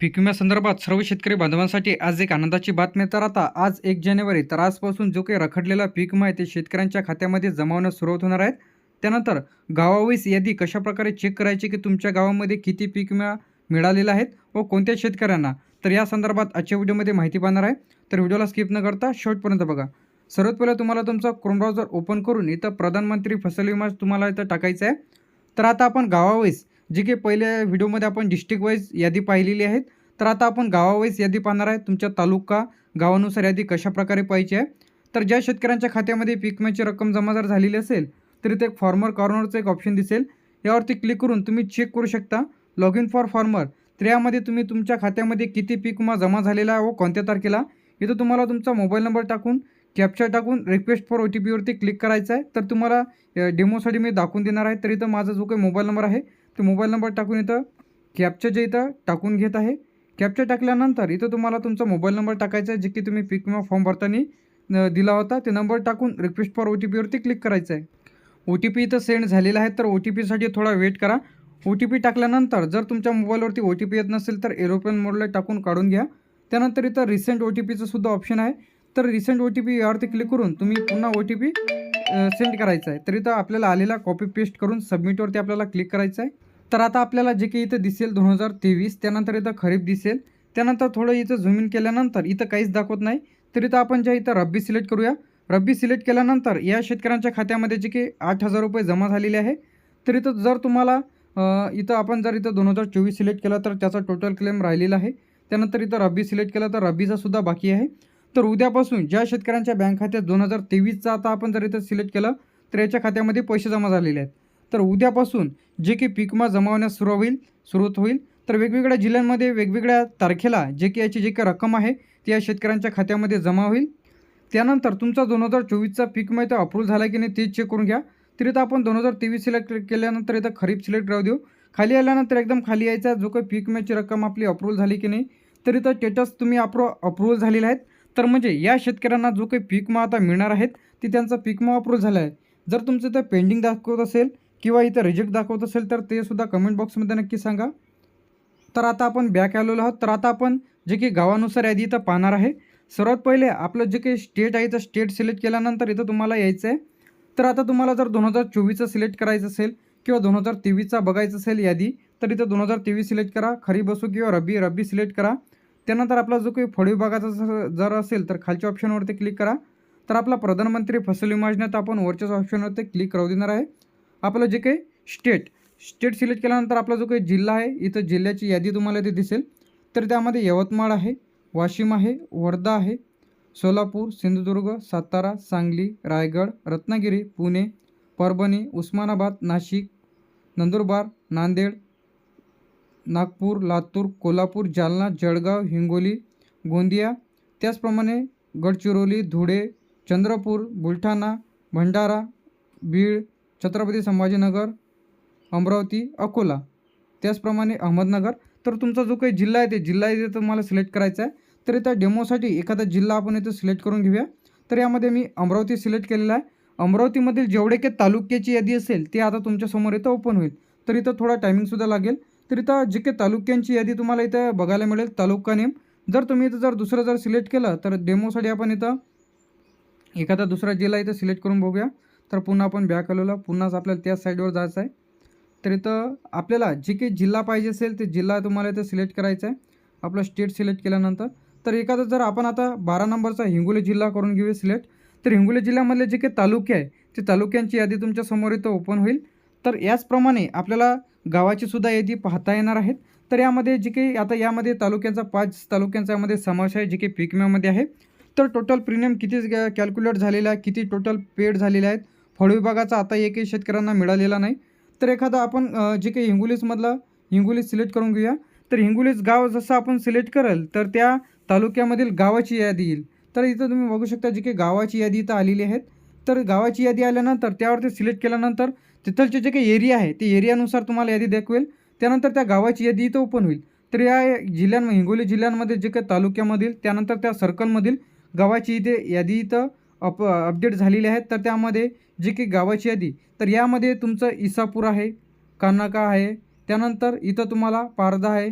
पीक विम्यासंदर्भात सर्व शेतकरी बांधवांसाठी आज एक आनंदाची बातमी. तर आता आज एक जानेवारी तर आजपासून जो काही रखडलेला पीक विमा आहे ते शेतकऱ्यांच्या खात्यामध्ये जमावण्यास सुरुवात होणार आहेत त्यानंतर गावावीस यादी कशाप्रकारे चेक करायची की तुमच्या गावामध्ये किती पीक विमा मिळालेला आहेत व कोणत्या शेतकऱ्यांना? तर या संदर्भात आजच्या व्हिडिओमध्ये माहिती पाहणार आहे. तर व्हिडिओला स्किप न करता शेवटपर्यंत बघा. सर्वात पहिले तुम्हाला तुमचा क्रोम ब्राउझर ओपन करून इथं प्रधानमंत्री फसल विमा तुम्हाला इथं टाकायचा आहे. तर आता आपण गावावीस जी काही पहिल्या व्हिडिओमध्ये आपण डिस्ट्रिक्ट वाईज यादी पाहिलेली आहेत. तर आता आपण गावावाईज यादी पाहणार आहे. तुमच्या तालुका गावानुसार यादी कशाप्रकारे पाहिजे आहे. तर ज्या शेतकऱ्यांच्या खात्यामध्ये पीक विम्याची रक्कम जमा जर झालेली असेल तर इथे एक फॉर्मर कॉर्नरचं एक ऑप्शन दिसेल. यावरती क्लिक करून तुम्ही चेक करू शकता. लॉग इन फॉर फॉर्मर तर यामध्ये तुम्ही तुमच्या खात्यामध्ये किती पीक विमा जमा झालेला आहे व कोणत्या तारखेला. इथं तुम्हाला तुमचा मोबाईल नंबर टाकून कॅप्चर टाकून रिक्वेस्ट फॉर ओ टी पीवरती क्लिक करायचं आहे. तर तुम्हाला डेमोसाठी मी दाखवून देणार आहे. तर इथं माझा जो काही मोबाईल नंबर आहे ते मोबाईल नंबर टाकून इथं कॅप्चर जे इथं टाकून घेत आहे. कॅप्चर टाकल्यानंतर इथं तुम्हाला तुमचा मोबाईल नंबर टाकायचा आहे जे की तुम्ही पीक विमा फॉर्म भरताना दिला होता. ते नंबर टाकून रिक्वेस्ट फॉर ओ टी पीवरती क्लिक करायचं आहे. ओ टी पी इथं सेंड झालेला आहे तर ओ टी पीसाठी थोडा वेट करा. ओ टी पी टाकल्यानंतर जर तुमच्या मोबाईलवरती ओ टी पी येत नसेल तर एरोप्लेन मोडला टाकून काढून घ्या. त्यानंतर इथं रिसेंट ओ टी पीचं सुद्धा ऑप्शन आहे. तर रिसेंट ओ टी पी यावरती क्लिक करून तुम्ही पुन्हा ओ टी पी सेंड करायचा आहे. तर इथं आपल्याला आलेला कॉपी पेस्ट करून सबमिटवरती आपल्याला क्लिक करायचं आहे. तर आता आपल्याला जे काही इथं दिसेल दोन हजार तेवीस त्यानंतर इथं खरीप दिसेल. त्यानंतर थोडं इथं झूम इन केल्यानंतर इथं काहीच दाखवत नाही. तर इथं आपण ज्या इथं रब्बी सिलेक्ट करूया. रब्बी सिलेक्ट केल्यानंतर या शेतकऱ्यांच्या खात्यामध्ये जे की आठ हजार रुपये जमा झालेले आहे. तर इथं जर तुम्हाला इथं आपण जर इथं दोन हजार चोवीस सिलेक्ट केला तर त्याचा टोटल क्लेम राहिलेला आहे. त्यानंतर इथं रब्बी सिलेक्ट केला तर रब्बीचा सुद्धा बाकी आहे. तर उद्यापासून ज्या शेतकऱ्यांच्या बँक खात्यात दोन हजार तेवीसचा आता आपण जर इथं सिलेक्ट केलं तर याच्या खात्यामध्ये पैसे जमा झालेले आहेत. तर उद्यापासून जे की पीक विमा जमा होण्यास सुरू होईल सुरुवात होईल तर वेगवेगळ्या जिल्ह्यांमध्ये वेगवेगळ्या तारखेला जे की याची जी काही रक्कम आहे ती या शेतकऱ्यांच्या खात्यामध्ये जमा होईल. त्यानंतर तुमचा दोन हजार चोवीसचा पीक विमा इथं अप्रूव्ह झाला की नाही ते चेक करून घ्या. तर इथं आपण दोन हजार तेवीस सिलेक्ट केल्यानंतर इथं खरीप सिलेक्ट राहू देऊ. खाली आल्यानंतर एकदम खाली यायचा जो काही पीक विम्याची रक्कम आपली अप्रूव्ह झाली की नाही तर इथं स्टेटस तुम्ही अप्रो अप्रूव्हल झालेले आहेत. तर म्हणजे या शेतकऱ्यांना जो काही पीक विमा आता मिळणार आहेत ती त्यांचा पीक विमा अप्रूव्ह झाला आहे. जर तुमचं इथं पेंडिंग दाखवत असेल किंवा इथं रिजेक्ट दाखवत असेल तर ते सुद्धा कमेंट बॉक्समध्ये नक्की सांगा. तर आता आपण बॅक आलेलो आहोत. तर आता आपण जे की गावानुसार यादी इथं पाहणार आहे. सर्वात पहिले आपलं जे काही स्टेट आहे तर स्टेट सिलेक्ट केल्यानंतर इथं तुम्हाला यायचं आहे तर आता तुम्हाला जर दोन हजार चोवीसचं सिलेक्ट करायचं असेल किंवा दोन हजार तेवीसचा बघायचं असेल यादी तर इथं दोन हजार तेवीस सिलेक्ट करा. खरीप असो किंवा रब्बी रब्बी सिलेक्ट करा. त्यानंतर आपला जो काही फळ विभागाचा जर- जर असेल तर खालच्या ऑप्शनवरती क्लिक करा. तर आपला प्रधानमंत्री फसल विमा तर आपण वरच्याच ऑप्शनवरती क्लिक करू देणार आहे. आपलं जे काही स्टेट स्टेट सिलेक्ट केल्यानंतर आपला जो काही जिल्हा आहे इथं जिल्ह्याची यादी तुम्हाला इथे दिसेल. तर त्यामध्ये यवतमाळ आहे वाशिम आहे वर्धा आहे सोलापूर सिंधुदुर्ग सातारा सांगली रायगड रत्नागिरी पुणे परभणी उस्मानाबाद नाशिक नंदुरबार नांदेड नागपूर लातूर कोल्हापूर जालना जळगाव हिंगोली गोंदिया त्याचप्रमाणे गडचिरोली धुळे चंद्रपूर बुलढाणा भंडारा बीड छत्रपती संभाजीनगर अमरावती अकोला. त्याचप्रमाणे अहमदनगर. तर तुमचा जो काही जिल्हा आहे ते जिल्हा इथे तुम्हाला सिलेक्ट करायचा आहे. तर इथं डेमोसाठी एखादा जिल्हा आपण इथं सिलेक्ट करून घेऊया. तर यामध्ये मी अमरावती सिलेक्ट केलेला आहे. अमरावतीमधील जेवढे काही तालुक्याची यादी असेल ते आता तुमच्यासमोर इथं ओपन होईल. तर इथं थोडा टायमिंगसुद्धा लागेल. तर इथं जे काही तालुक्यांची यादी तुम्हाला इथं बघायला मिळेल तालुका नेम. जर तुम्ही इथं जर दुसरं जर सिलेक्ट केलं तर डेमोसाठी आपण इथं एखादा दुसरा जिल्हा इथं सिलेक्ट करून बघूया. तर पुन्हा आपण बॅक आलेलो पुन्हाच आपल्याला त्याच साईडवर जायचं आहे. तर इथं आपल्याला जे काही जिल्हा पाहिजे असेल ते जिल्हा तुम्हाला इथं सिलेक्ट करायचा आहे. आपलं स्टेट सिलेक्ट केल्यानंतर. तर एखादं जर आपण आता बारा नंबरचा हिंगोली जिल्हा करून घेऊया सिलेक्ट. तर हिंगोली जिल्ह्यामधले जे काही तालुके आहे ते तालुक्यांची यादी तुमच्यासमोर इथं ओपन होईल. तर याचप्रमाणे आपल्याला गावाची सुद्धा यादी पाहता येणार आहेत. तर यामध्ये जे काही आता यामध्ये तालुक्यांचा पाच तालुक्यांचा यामध्ये समावेश आहे जे काही पीक विम्यामध्ये आहे. तर टोटल प्रीमियम किती कॅल्क्युलेट झालेला आहे किती टोटल पेड झालेले आहेत फळ विभागाचा आता एकही शेतकऱ्यांना मिळालेला नाही. तर एखादा आपण जे काही हिंगोलीसमधला हिंगोलीस सिलेक्ट करून घेऊया. तर हिंगोलीस गाव जसं आपण सिलेक्ट करेल तर त्या तालुक्यामधील गावाची यादी येईल. तर इथं तुम्ही बघू शकता जी काही गावाची यादी इथं आलेली आहेत. तर गावाची यादी आल्यानंतर त्यावरती सिलेक्ट केल्यानंतर तिथलचे जे काही एरिया आहे ते एरियानुसार तुम्हाला यादी दाखवेल. त्यानंतर त्या गावाची यादी इथं ओपन होईल. तर या जिल्ह्यां हिंगोली जिल्ह्यांमध्ये जे काही तालुक्यामधील त्यानंतर त्या सर्कलमधील गावाची इथे यादी इथं अप अपडेट झालेले आहेत. तर त्यामध्ये जी की गावाची यादी तर यामध्ये तुमचं इसापूर आहे कानाका आहे त्यानंतर इथं तुम्हाला पारधा आहे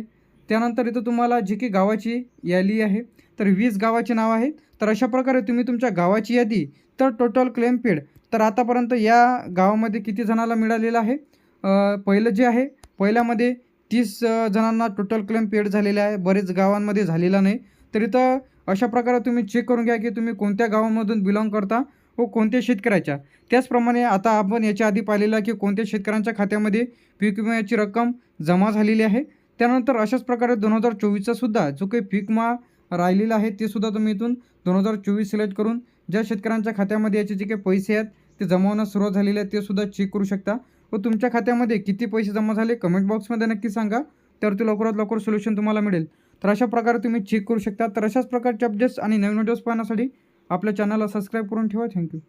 त्यानंतर इथं तुम्हाला जी की गावाची यादी आहे. तर वीस गावाची नाव आहे तर अशा प्रकारे तुम्ही तुमच्या गावाची यादी तर टोटल क्लेम पेड तर आतापर्यंत या गावामध्ये किती जणाला मिळालेलं आहे? पहिलं जे आहे पहिल्यामध्ये तीस जणांना टोटल क्लेम पेड झालेलं आहे. बरेच गावांमध्ये झालेला नाही. तर इथं अशा प्रकारे तुम्ही चेक करून घ्या की तुम्ही कोणत्या गावामधून बिलॉंग करता व कोणत्या शेतकऱ्याच्या. त्याचप्रमाणे आता आपण याच्या आधी पाहिलेलं की कोणत्या शेतकऱ्यांच्या खात्यामध्ये पीक विम्याची रक्कम जमा झालेली आहे. त्यानंतर अशाच प्रकारे दोन हजार चोवीसचासुद्धा जो काही पीक विमा राहिलेला आहे ते सुद्धा तुम्ही इथून दोन हजार चोवीस सिलेक्ट करून ज्या शेतकऱ्यांच्या खात्यामध्ये याचे जे काही पैसे आहेत ते जमावण्यास सुरुवात झालेली आहे ते सुद्धा चेक करू शकता. व तुमच्या खात्यामध्ये किती पैसे जमा झाले कमेंट बॉक्समध्ये नक्की सांगा. त्यावरती लवकरात लवकर सोल्युशन तुम्हाला मिळेल. तर अशा प्रकारे तुम्ही चेक करू शकता. तर अशाच प्रकारचे अपडेट्स आणि नवीन व्हिडिओज पाहण्यासाठी आपल्या चॅनलला सबस्क्राईब करून ठेवा. थँक्यू